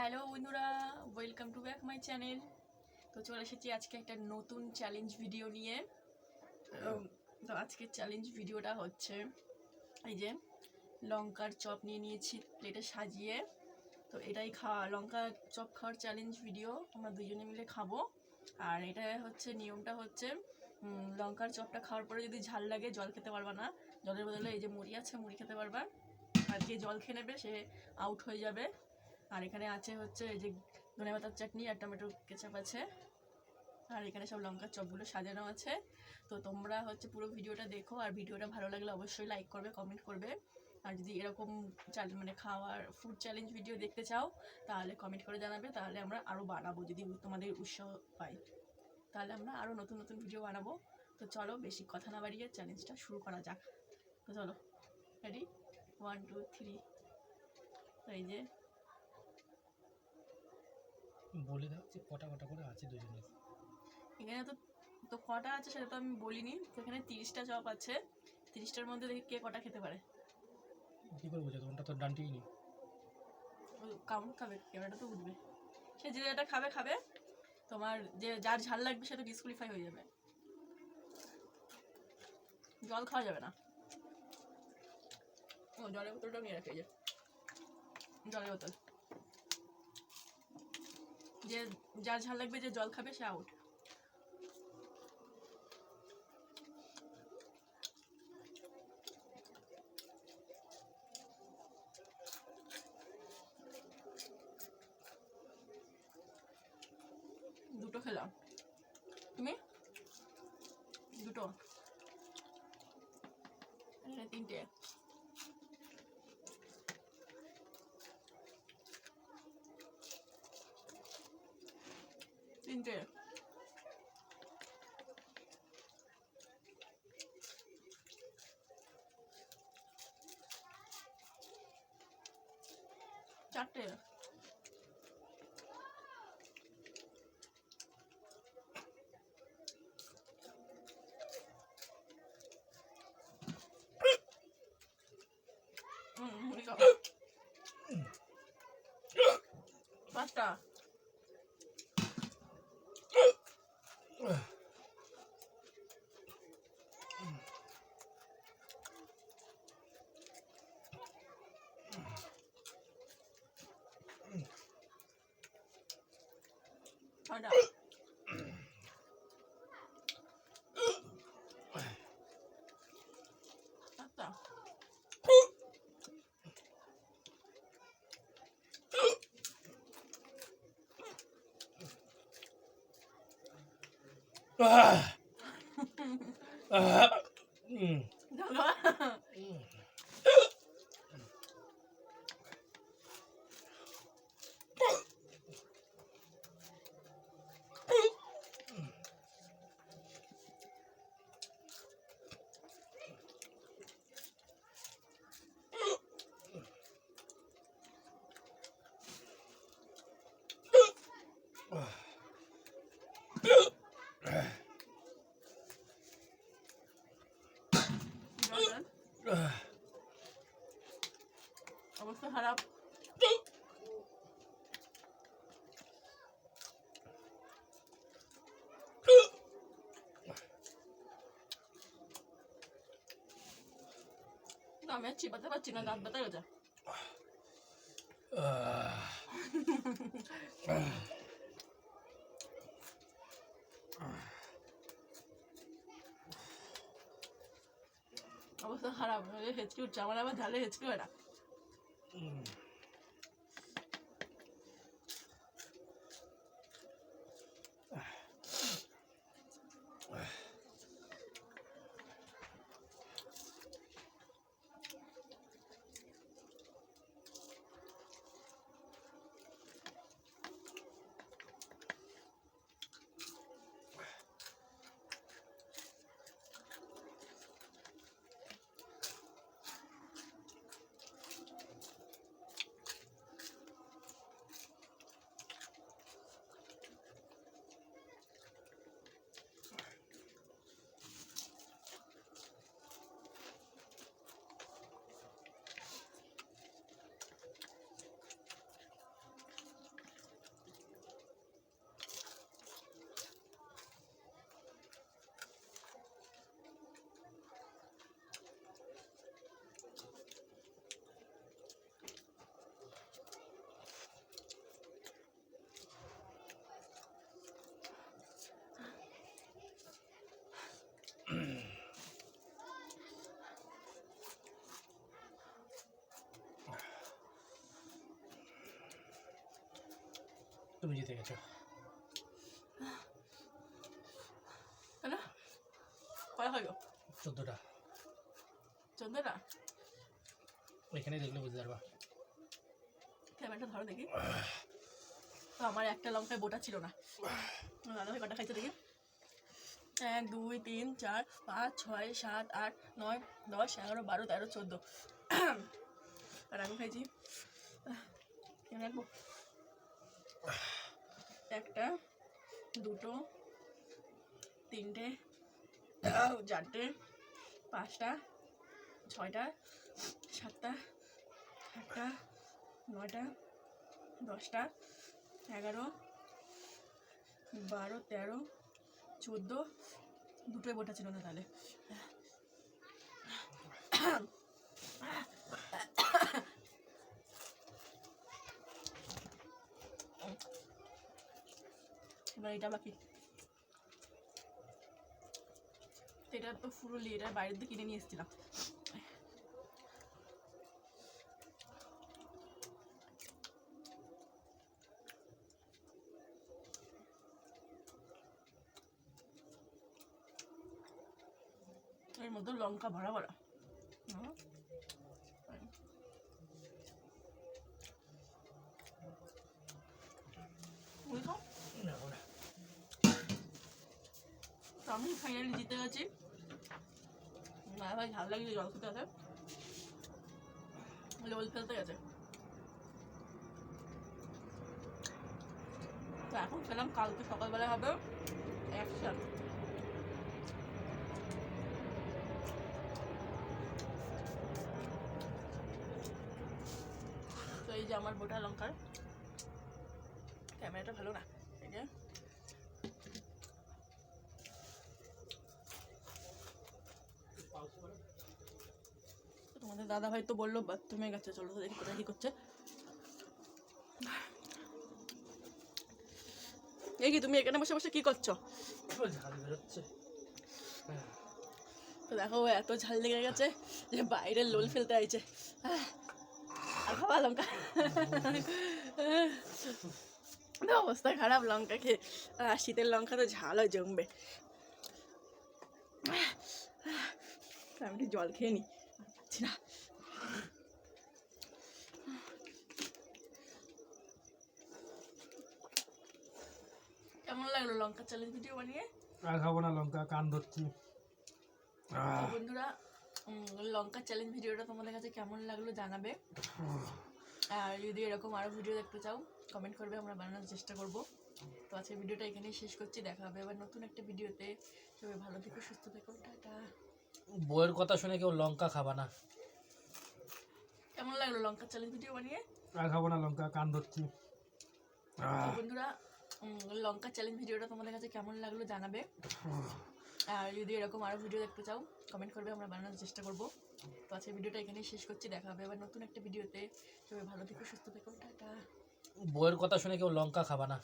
Hello বন্ধুরা welcome to back my channel তো চলে এসেছি আজকে একটা নতুন চ্যালেঞ্জ ভিডিও নিয়ে। তো আজকের চ্যালেঞ্জ ভিডিওটা হচ্ছে, এই যে লঙ্কার চপ নিয়ে নিয়েছি প্লেটে সাজিয়ে। তো এটাই খাওয়া লঙ্কা চপ খাওয়ার চ্যালেঞ্জ ভিডিও আমরা দুজনে মিলে খাব। আর এটা হচ্ছে, নিয়মটা হচ্ছে লঙ্কার চপটা খাওয়ার পরে যদি ঝাল লাগে, জল খেতে পারবা না। জলের বদলে এই যে মুড়ি আছে, মুড়ি খেতে পারবা। আর যে জল খেয়ে নেবে, সে আউট হয়ে যাবে। আর এখানে আছে হচ্ছে এই যে ধনে পাতার চাটনি আর টমেটো কেচাপ আছে। আর এখানে সব লঙ্কার চপগুলো সাজানো আছে। তো তোমরা হচ্ছে পুরো ভিডিওটা দেখো আর ভিডিওটা ভালো লাগলে অবশ্যই লাইক করবে কমেন্ট করবে। আর যদি এরকম চাল মানে খাওয়ার ফুড চ্যালেঞ্জ ভিডিও দেখতে চাও, তাহলে কমেন্ট করে জানাবে। তাহলে আমরা আরও বানাবো যদি তোমাদের উৎসাহ পাই। তাহলে আমরা আরও নতুন নতুন ভিডিও বানাবো। তো চলো বেশি কথা না বাড়িয়ে চ্যালেঞ্জটা শুরু করা যাক। তো চলো রেডি ওয়ান টু থ্রি এই যে বলে দাও যে কটা কটা করে আছে দুজনের। এখানে তো তো কটা আছে সেটা তো আমি বলিনি। তো এখানে তিরিশটা চপ আছে। তিরিশটার মধ্যে দেখি কে কটা খেতে পারে। কী করে বোঝো তোমারটা তো ডান্টিই নেই। কাউন্ট খাবে ক্যামেরাটা তো উঠবে। সে যে যেটা খাবে খাবে। তোমার যে যার ঝাল লাগবে সে তো ডিসকুয়ালিফাই হয়ে যাবে। জল খাওয়া যাবে না। ও জলের বোতলটাও নিয়ে রাখে যে। জলের বোতল। যে যার ঝাল লাগবে যে জল খাবে সে আউট তিনটে চারটে হুম মুড়ি খাও পাঁচটা ছটা সাতটা দেখো জল অবস্থা খারাপ। আমি চিবাতে পারছি না, দাঁত ব্যথা গেছে অবস্থা খারাপ, হেঁচকি উঠছে, আমার আবার ঝালে হেঁচকি হয় Mm. তুমি জিতে গেছো। কয় হলো? চোদ্দোটা। চোদ্দটা? ওইখানে দেখলে বুঝতে পারবা। ক্যামেরাটা ধরো দেখি। তো আমার একটা লঙ্কায় বোটা ছিল না। দাদা ভাই কটা খাইছে দেখি। এক দুই তিন চার পাঁচ ছয় সাত আট নয় দশ এগারো বারো তেরো চোদ্দ। আর আমি খাইছি। রাখব? একটা, দুটো, তিনটে চারটে, পাঁচটা, ছয়টা, সাতটা, আটটা, নয়টা, দশটা, এগারো, বারো, তেরো, চোদ্দ, দুটোই বোটা ছিল না তাহলে। এটা বাকি এটা তো ফুরলি এটা বাইরের দিয়ে কিনে নিয়ে এসেছিলাম। এর মধ্যে লঙ্কা ভরা ভরা। আমি ফাইনালি জিতে গেছি। না ভাই, ঝাল লাগিয়ে জল খেতে আছে। লোল ফেলতে গেছে। তো এখন খেলাম কালকে সকালবেলা হবে একসাথে তো এই যে আমার গোটা লঙ্কার। ক্যামেরাটা ভালো না, এই যে। দাদা ভাই তো বলল বাথরুমে গেছে চলো দেখি কোথায় কি করছে। এই কি তুমি এখানে বসে বসে কি করছ? দেখো এত ঝাল লেগে গেছে যে বাইরে লোল ফেলতে আইছে। খাওয়া লঙ্কা। অবস্থা খারাপ লঙ্কা খেয়ে। আহ, শীতের লঙ্কা তো ঝালও জমবে। আমি একটু জল খেয়ে নি। পাচ্ছি না। কেমন লাগল লঙ্কা চ্যালেঞ্জ ভিডিও বানিয়ে? আর খাব না লঙ্কা কান ধরছি। বন্ধুরা লঙ্কা চ্যালেঞ্জ ভিডিওটা তোমাদের কাছে কেমন লাগল জানাবে। আর যদি এরকম আরও ভিডিও দেখতে চাও কমেন্ট করবে আমরা বানানোর চেষ্টা করব। তো আজকের ভিডিওটা এখানেই শেষ করছি দেখা হবে আবার নতুন একটা ভিডিওতে। সবাই ভালো থেকো সুস্থ থেকো টাটা। বইয়ের কথা শুনে কেউ লঙ্কা খাবা না। কেমন লাগল লঙ্কা চ্যালেঞ্জ ভিডিও বানিয়ে? আর খাব না লঙ্কা কান ধরছি। বন্ধুরা লঙ্কা চ্যালেঞ্জ ভিডিওটা তোমাদের কাছে কেমন লাগল জানাবে। আর যদি এরকম আরও ভিডিও দেখতে চাও কমেন্ট করবে, আমরা বানানোর চেষ্টা করব। তো আজকে ভিডিওটা এখানেই শেষ করছি, দেখা হবে আবার নতুন একটা ভিডিওতে সবাই ভালো থেকো, সুস্থ থেকো, টাটা। বইয়ের কথা শুনে কেউ লঙ্কা খাবা না।